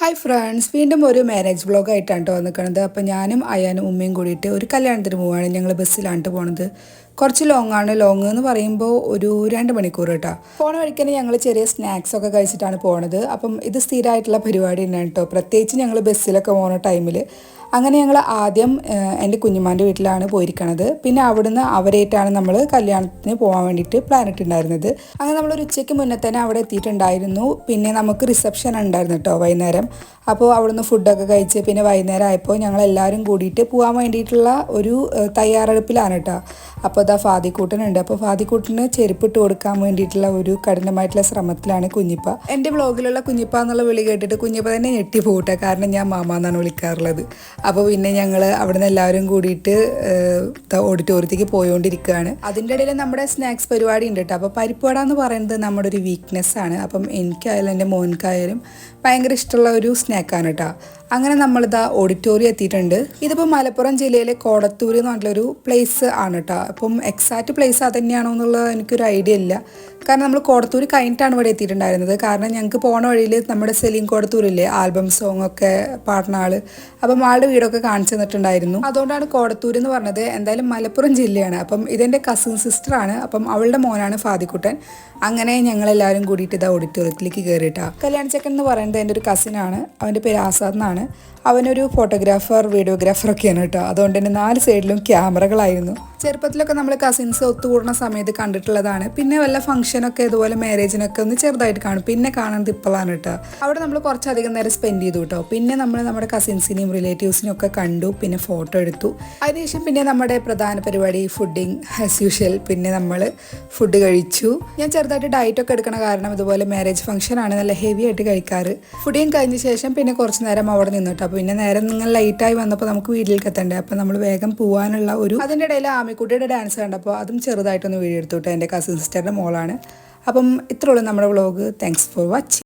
Hi friends വീണ്ടും ഒരു marriage ബ്ലോഗായിട്ടാണ് കേട്ടോ വന്നിരിക്കുന്നത് അപ്പോൾ ഞാനും അയാനും ഉമ്മയും കൂടിയിട്ട് ഒരു കല്യാണത്തിന് പോവുകയാണ് ഞങ്ങൾ ബസ്സിലാണ് പോണത്. കുറച്ച് ലോങ് ആണ്. ലോങ് എന്ന് പറയുമ്പോൾ ഒരു രണ്ട് മണിക്കൂർ കേട്ടോ പോണ വഴിക്ക് തന്നെ ഞങ്ങൾ ചെറിയ സ്നാക്സ് ഒക്കെ കഴിച്ചിട്ടാണ് പോണത്. അപ്പം ഇത് സ്ഥിരമായിട്ടുള്ള പരിപാടി തന്നെയാണ് കേട്ടോ പ്രത്യേകിച്ച് ഞങ്ങൾ ബസ്സിലൊക്കെ പോകുന്ന ടൈമിൽ അങ്ങനെ ഞങ്ങൾ ആദ്യം എന്റെ കുഞ്ഞുമാന്റെ വീട്ടിലാണ് പോയിരിക്കണത്. പിന്നെ അവിടുന്ന് അവരായിട്ടാണ് നമ്മൾ കല്യാണത്തിന് പോകാൻ വേണ്ടിയിട്ട് പ്ലാൻ ഇട്ടുണ്ടായിരുന്നത് അങ്ങനെ നമ്മൾ ഒരു ഉച്ചയ്ക്ക് മുന്നേ തന്നെ അവിടെ എത്തിയിട്ടുണ്ടായിരുന്നു. പിന്നെ നമുക്ക് റിസപ്ഷൻ ഉണ്ടായിരുന്നു കേട്ടോ വൈകുന്നേരം. അപ്പോൾ അവിടുന്ന് ഫുഡൊക്കെ കഴിച്ച് പിന്നെ വൈകുന്നേരം ആയപ്പോൾ ഞങ്ങൾ എല്ലാവരും കൂടിയിട്ട് പോകാൻ വേണ്ടിയിട്ടുള്ള ഒരു തയ്യാറെടുപ്പിലാണ് കേട്ടോ. അപ്പോൾ അതാ ഫാദിക്കൂട്ടനുണ്ട് അപ്പോൾ ഫാദിക്കൂട്ടിന് ചെരുപ്പിട്ട് കൊടുക്കാൻ വേണ്ടിയിട്ടുള്ള ഒരു കഠിനമായിട്ടുള്ള ശ്രമത്തിലാണ് കുഞ്ഞിപ്പ. എന്റെ വ്ളോഗിലുള്ള കുഞ്ഞിപ്പ എന്നുള്ള വിളി കേട്ടിട്ട് കുഞ്ഞിപ്പ തന്നെ ഞെട്ടി പോകട്ടെ കാരണം ഞാൻ മാമ എന്നാണ് വിളിക്കാറുള്ളത്. അപ്പോൾ പിന്നെ ഞങ്ങൾ അവിടുന്ന് എല്ലാവരും കൂടിയിട്ട് ഓഡിറ്റോറിയത്തേക്ക് പോയോണ്ടിരിക്കുകയാണ് അതിന്റെ ഇടയിൽ നമ്മുടെ സ്നാക്സ് പരിപാടി ഉണ്ട് കേട്ടോ അപ്പോൾ പരിപ്പുവട എന്ന് പറയുന്നത് നമ്മുടെ ഒരു വീക്ക്നെസ് ആണ്. അപ്പം എനിക്കായാലും എന്റെ മോൻക്കായാലും ഭയങ്കര ഇഷ്ടമുള്ള ഒരു സ്നാക്കാണ് കേട്ടോ അങ്ങനെ നമ്മളിതാ ഓഡിറ്റോറിയം എത്തിയിട്ടുണ്ട്. ഇതിപ്പോൾ മലപ്പുറം ജില്ലയിലെ കോടത്തൂർ എന്ന് പറഞ്ഞിട്ടുള്ളൊരു പ്ലേസ് ആണ് കേട്ടോ അപ്പം എക്സാക്റ്റ് പ്ലേസ് അത് തന്നെയാണോ എന്നുള്ള എനിക്കൊരു ഐഡിയ ഇല്ല. കാരണം നമ്മൾ കോടത്തൂർ കഴിഞ്ഞിട്ടാണ് ഇവിടെ എത്തിയിട്ടുണ്ടായിരുന്നത്. കാരണം ഞങ്ങൾക്ക് പോണ വഴിയിൽ നമ്മുടെ സെലീം കോടത്തൂരില്ലേ ആൽബം സോങ് ഒക്കെ പാടുന്ന ആൾ അപ്പം ആളുടെ വീടൊക്കെ കാണിച്ചു തന്നിട്ടുണ്ടായിരുന്നു. അതുകൊണ്ടാണ് കോടത്തൂർ എന്ന് പറഞ്ഞത് എന്തായാലും മലപ്പുറം ജില്ലയാണ്. അപ്പം ഇതെന്റെ കസിൻ സിസ്റ്ററാണ് അപ്പം അവളുടെ മോനാണ് ഫാദിക്കുട്ടൻ. അങ്ങനെ ഞങ്ങളെല്ലാവരും കൂടിയിട്ട് ഇതാ ഓഡിറ്റോറിയത്തിലേക്ക് കയറിയിട്ടാണ് കല്യാണ ചെക്കൻ എന്ന് പറയുന്നത് എന്റെ ഒരു കസിനാണ് അവന്റെ പേര് ആസാദ് എന്നാണ്. ആണ് അവനൊരു ഫോട്ടോഗ്രാഫർ വീഡിയോഗ്രാഫർ ഒക്കെയാണ് കേട്ടോ. അതുകൊണ്ട് തന്നെ നാല് സൈഡിലും ക്യാമറകളായിരുന്നു. ചെറുപ്പത്തിലൊക്കെ നമ്മൾ കസിൻസ് ഒത്തുകൂടുന്ന സമയത്ത് കണ്ടിട്ടുള്ളതാണ്. പിന്നെ വല്ല ഫംഗ്ഷനൊക്കെ ഇതുപോലെ മാരേജിനൊക്കെ ഒന്ന് ചെറുതായിട്ട് കാണും. പിന്നെ കാണുന്നത് ഇപ്പോഴാണ് കേട്ടോ. അവിടെ നമ്മൾ കുറച്ചധികം നേരം സ്പെൻഡ് ചെയ്തു കേട്ടോ. പിന്നെ നമ്മൾ നമ്മുടെ കസിൻസിനെയും റിലേറ്റീവ്സിനെയും ഒക്കെ കണ്ടു പിന്നെ ഫോട്ടോ എടുത്തു. അതിനുശേഷം പിന്നെ നമ്മുടെ പ്രധാന പരിപാടി ഫുഡിങ് ആസ് യൂഷ്വൽ പിന്നെ നമ്മൾ ഫുഡ് കഴിച്ചു. ഞാൻ ചെറുതായിട്ട് ഡയറ്റ് ഒക്കെ എടുക്കണ കാരണം ഇതുപോലെ മാരേജ് ഫംഗ്ഷൻ ആണ് നല്ല ഹെവി ആയിട്ട് കഴിക്കാറ്. ഫുഡിങ് കഴിഞ്ഞ ശേഷം പിന്നെ കുറച്ച് നേരം അവിടെ നിന്നിട്ട് അപ്പോൾ പിന്നെ നേരം നിങ്ങൾ ലൈറ്റായി വന്നപ്പോൾ നമുക്ക് വീട്ടിലേക്ക് എത്തണ്ടേ അപ്പോൾ നമ്മൾ വേഗം പോകാനുള്ള ഒരു അതിന്റെ ഇടയിൽ ആമിക്കുട്ടിയുടെ ഡാൻസ് കണ്ടപ്പോൾ അതും ചെറുതായിട്ടൊന്ന് വീഡിയോ എടുത്തു കേട്ടോ എന്റെ കസിൻ സിസ്റ്ററിന്റെ മോളാണ്. അപ്പം ഇത്രയുള്ളൂ നമ്മുടെ വ്ളോഗ് താങ്ക്സ് ഫോർ വാച്ചിങ്